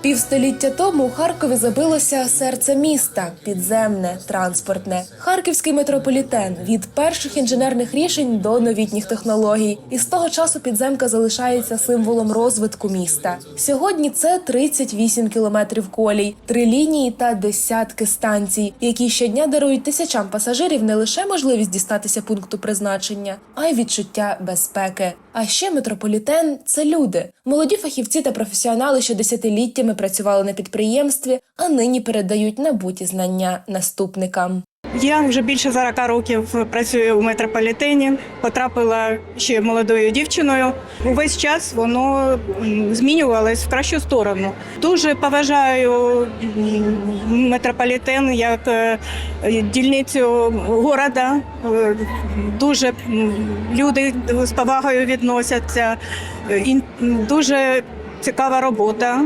Півстоліття тому у Харкові забилося серце міста підземне, транспортне. Харківський метрополітен від перших інженерних рішень до новітніх технологій. І з того часу підземка залишається символом розвитку міста. Сьогодні це 38 кілометрів колій, три лінії та десятки станцій, які щодня дарують тисячам пасажирів не лише можливість дістатися пункту призначення, а й відчуття безпеки. А ще метрополітен це люди, молоді фахівці та професіонали, що десятиліттями працювали на підприємстві, а нині передають набуті знання наступникам. Я вже більше 40 років працюю в метрополітені. Потрапила ще молодою дівчиною. Увесь час воно змінювалось в кращу сторону. Дуже поважаю метрополітен як е, дільницю города. Е, Дуже люди з повагою відносяться. Е, Дуже цікава робота.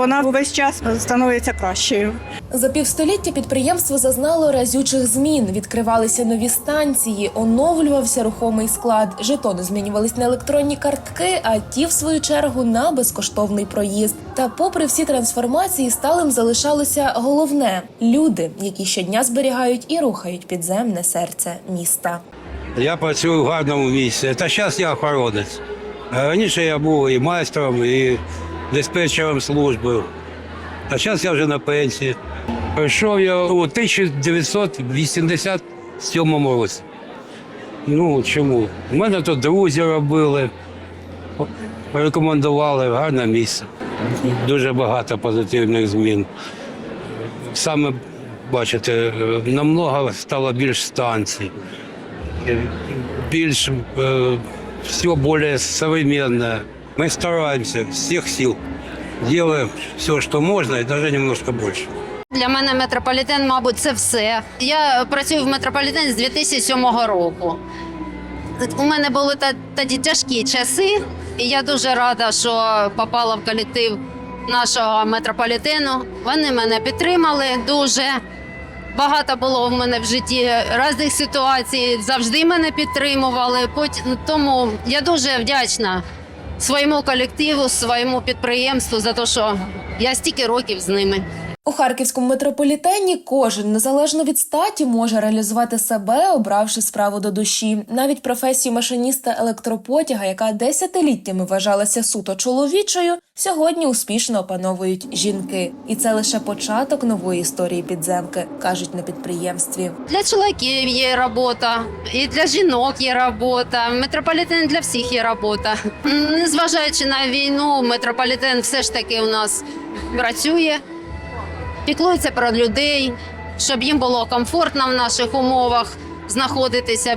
Вона увесь час становиться кращою. За півстоліття підприємство зазнало разючих змін. Відкривалися нові станції, оновлювався рухомий склад. Жетони змінювались на електронні картки, а ті, в свою чергу, на безкоштовний проїзд. Та, попри всі трансформації, сталим залишалося головне люди, які щодня зберігають і рухають підземне серце міста. Я працюю в гарному місці. Та зараз я охоронець. Раніше я був і майстром, і диспетчером служби. А зараз я вже на пенсії. Прийшов я у 1987 році. Ну чому? У мене тут друзі робили, рекомендували гарне місце. Дуже багато позитивних змін. Саме бачите, намного стало більш станцій більш э, все более современное. Мы стараемся всех сил, делаем все, что можно, и даже немножко больше. Для мене метрополітен, мабуть, це все. Я працюю в метрополітені з 2007 року. У мене були тоді тяжкі часи, і я дуже рада, що попала в колектив нашого метрополітену. Вони мене підтримали дуже. Багато було в мене в житті різних ситуацій, завжди мене підтримували. Тому я дуже вдячна своєму колективу, своєму підприємству за те, що я стільки років з ними. У харківському метрополітені кожен незалежно від статі може реалізувати себе, обравши справу до душі. Навіть професію машиніста електропотяга, яка десятиліттями вважалася суто чоловічою, сьогодні успішно опановують жінки. І це лише початок нової історії підземки, кажуть на підприємстві. Для чоловіків є робота, і для жінок є робота. Метрополітен для всіх є робота. Незважаючи на війну, метрополітен все ж таки у нас працює, піклується про людей, щоб їм було комфортно в наших умовах знаходитися.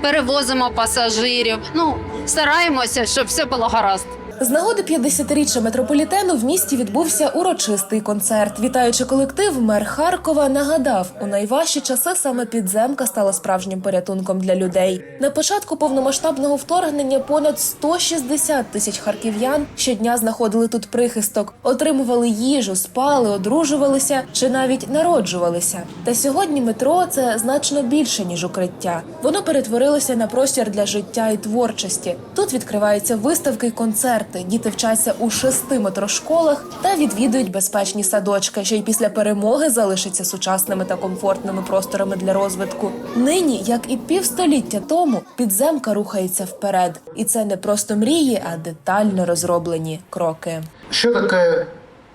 Перевозимо пасажирів. Ну стараємося, щоб все було гаразд. З нагоди 50-річчя метрополітену в місті відбувся урочистий концерт. Вітаючи колектив, мер Харкова нагадав, у найважчі часи саме підземка стала справжнім порятунком для людей. На початку повномасштабного вторгнення понад 160 тисяч харків'ян щодня знаходили тут прихисток, отримували їжу, спали, одружувалися чи навіть народжувалися. Та сьогодні метро це значно більше ніж укриття. Воно перетворилося на простір для життя і творчості. Тут відкриваються виставки й концерти. Діти вчаться у шести метрошколах та відвідують безпечні садочки, що й після перемоги залишаться сучасними та комфортними просторами для розвитку. Нині, як і півстоліття тому, підземка рухається вперед, і це не просто мрії, а детально розроблені кроки. Що таке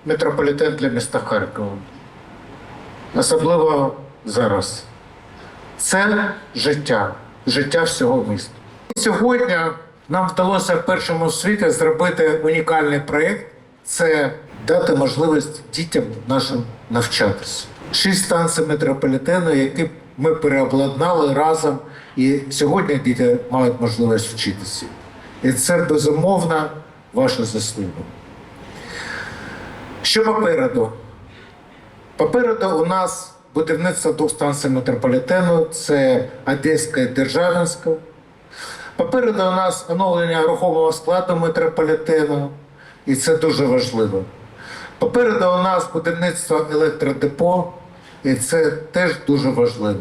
метрополітен для міста Харкова? Особливо зараз. Це життя, життя всього міста. Сьогодні нам вдалося в першому світі зробити унікальний проєкт це дати можливість дітям нашим навчатися. Шість станцій метрополітену, які ми переобладнали разом, і сьогодні діти мають можливість вчитися. І це безумовно ваша заслуга. Що попереду? Попереду у нас будівництво двох станцій метрополітену це Одеська і Державінська. Попереду у нас оновлення рухомого складу метрополітену, і це дуже важливо. Попереду у нас будівництво електродепо, і це теж дуже важливо.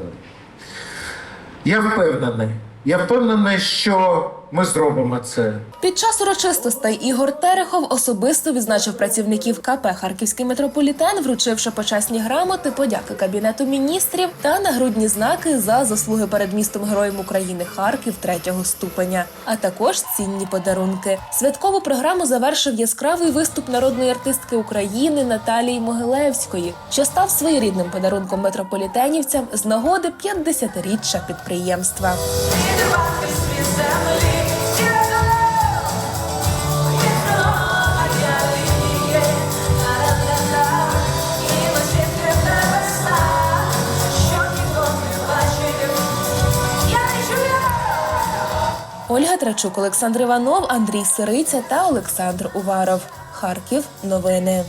Я впевнений, я впевнений, що ми зробимо це. Під час урочистостей Ігор Терехов особисто відзначив працівників КП Харківський метрополітен, вручивши почесні грамоти, подяки кабінету міністрів та нагрудні знаки за заслуги перед містом Героєм України Харків третього ступеня, а також цінні подарунки. Святкову програму завершив яскравий виступ народної артистки України Наталії Могилевської, що став своєрідним подарунком метрополітенівцям з нагоди 50-річчя підприємства. Ольга Трачук, Олександр Іванов, Андрій Сириця та Олександр Уваров. Харків. Новини.